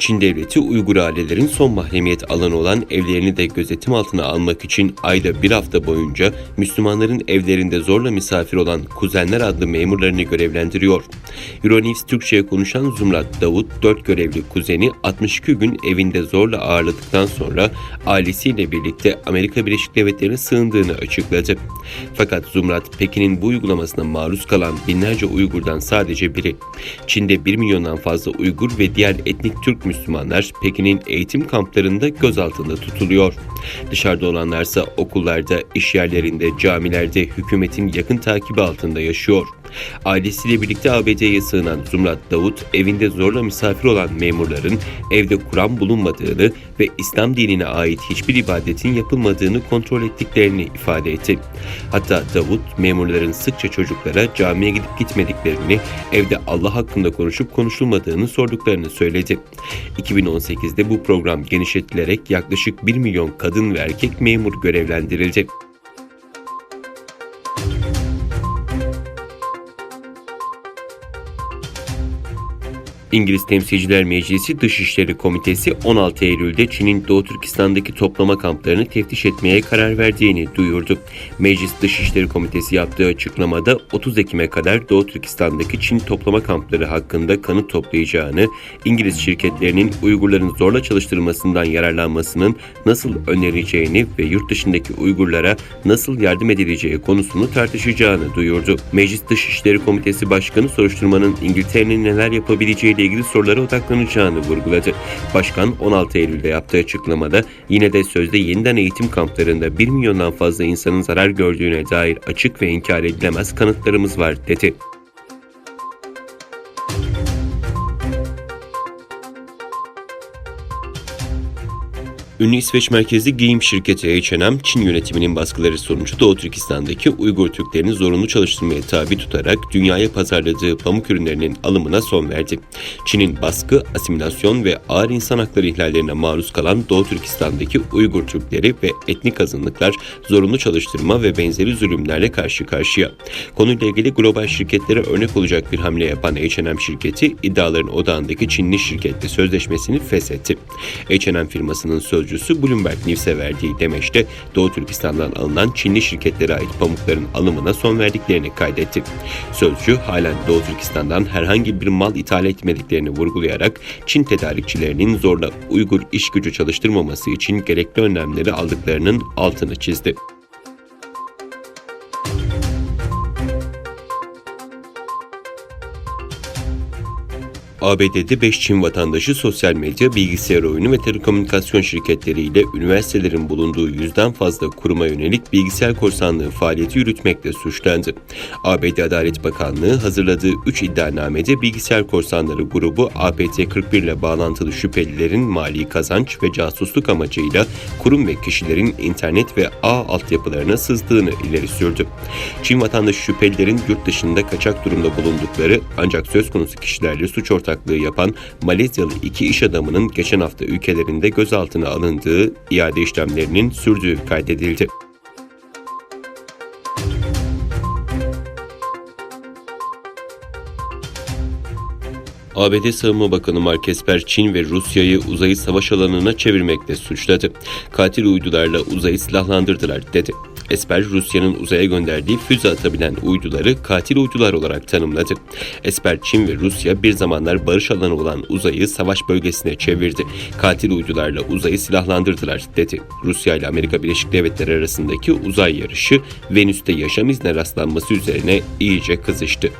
Çin devleti Uygur ailelerin son mahremiyet alanı olan evlerini de gözetim altına almak için ayda bir hafta boyunca Müslümanların evlerinde zorla misafir olan kuzenler adlı memurlarını görevlendiriyor. Euronews Türkçe'ye konuşan Zumrat Davut, dört görevli kuzeni 62 gün evinde zorla ağırladıktan sonra ailesiyle birlikte Amerika Birleşik Devletleri'ne sığındığını açıkladı. Fakat Zumrat, Pekin'in bu uygulamasına maruz kalan binlerce Uygur'dan sadece biri. Çin'de 1 milyondan fazla Uygur ve diğer etnik Türk Müslümanlar Pekin'in eğitim kamplarında gözaltında tutuluyor. Dışarıda olanlarsa okullarda, iş yerlerinde, camilerde hükümetin yakın takibi altında yaşıyor. Ailesiyle birlikte ABD'ye sığınan Zumrat Davut, evinde zorla misafir olan memurların evde Kur'an bulunmadığını ve İslam dinine ait hiçbir ibadetin yapılmadığını kontrol ettiklerini ifade etti. Hatta Davut, memurların sıkça çocuklara camiye gidip gitmediklerini, evde Allah hakkında konuşup konuşulmadığını sorduklarını söyledi. 2018'de bu program genişletilerek yaklaşık 1 milyon kadın ve erkek memur görevlendirildi. İngiliz Temsilciler Meclisi Dışişleri Komitesi 16 Eylül'de Çin'in Doğu Türkistan'daki toplama kamplarını teftiş etmeye karar verdiğini duyurdu. Meclis Dışişleri Komitesi yaptığı açıklamada 30 Ekim'e kadar Doğu Türkistan'daki Çin toplama kampları hakkında kanıt toplayacağını, İngiliz şirketlerinin Uygurların zorla çalıştırılmasından yararlanmasının nasıl önereceğini ve yurt dışındaki Uygurlara nasıl yardım edileceği konusunu tartışacağını duyurdu. Meclis Dışişleri Komitesi Başkanı soruşturmanın İngiltere'nin neler yapabileceği ile ilgili sorulara odaklanacağını vurguladı. Başkan 16 Eylül'de yaptığı açıklamada yine de sözde yeniden eğitim kamplarında 1 milyondan fazla insanın zarar gördüğüne dair açık ve inkar edilemez kanıtlarımız var dedi. Ünlü İsveç merkezli giyim şirketi H&M, Çin yönetiminin baskıları sonucu Doğu Türkistan'daki Uygur Türklerini zorunlu çalıştırmaya tabi tutarak dünyaya pazarladığı pamuk ürünlerinin alımına son verdi. Çin'in baskı, asimilasyon ve ağır insan hakları ihlallerine maruz kalan Doğu Türkistan'daki Uygur Türkleri ve etnik azınlıklar zorunlu çalıştırma ve benzeri zulümlerle karşı karşıya. Konuyla ilgili global şirketlere örnek olacak bir hamle yapan H&M şirketi iddiaların odağındaki Çinli şirketle sözleşmesini feshetti. H&M firmasının sözcüsü sözcüsü Bloomberg News'e verdiği demeçte Doğu Türkistan'dan alınan Çinli şirketlere ait pamukların alımına son verdiklerini kaydetti. Sözcü halen Doğu Türkistan'dan herhangi bir mal ithal etmediklerini vurgulayarak Çin tedarikçilerinin zorla Uygur iş gücü çalıştırmaması için gerekli önlemleri aldıklarının altını çizdi. ABD'de 5 Çin vatandaşı sosyal medya, bilgisayar oyunu ve telekomünikasyon şirketleriyle üniversitelerin bulunduğu yüzden fazla kuruma yönelik bilgisayar korsanlığı faaliyeti yürütmekle suçlandı. ABD Adalet Bakanlığı hazırladığı 3 iddianamede bilgisayar korsanları grubu APT-41 ile bağlantılı şüphelilerin mali kazanç ve casusluk amacıyla kurum ve kişilerin internet ve ağ altyapılarına sızdığını ileri sürdü. Çin vatandaşı şüphelilerin yurt dışında kaçak durumda bulundukları ancak söz konusu kişilerle suç ortaklığı ortaklığı yapan Malezyalı iki iş adamının geçen hafta ülkelerinde gözaltına alındığı iade işlemlerinin sürdüğü kaydedildi. ABD Savunma Bakanı Mark Esper, Çin ve Rusya'yı uzayı savaş alanına çevirmekle suçladı. Katil uydularla uzayı silahlandırdılar dedi. Esper, Rusya'nın uzaya gönderdiği füze atabilen uyduları katil uydular olarak tanımladı. Esper, Çin ve Rusya bir zamanlar barış alanı olan uzayı savaş bölgesine çevirdi. Katil uydularla uzayı silahlandırdılar dedi. Rusya ile Amerika Birleşik Devletleri arasındaki uzay yarışı Venüs'te yaşam izne rastlanması üzerine iyice kızıştı.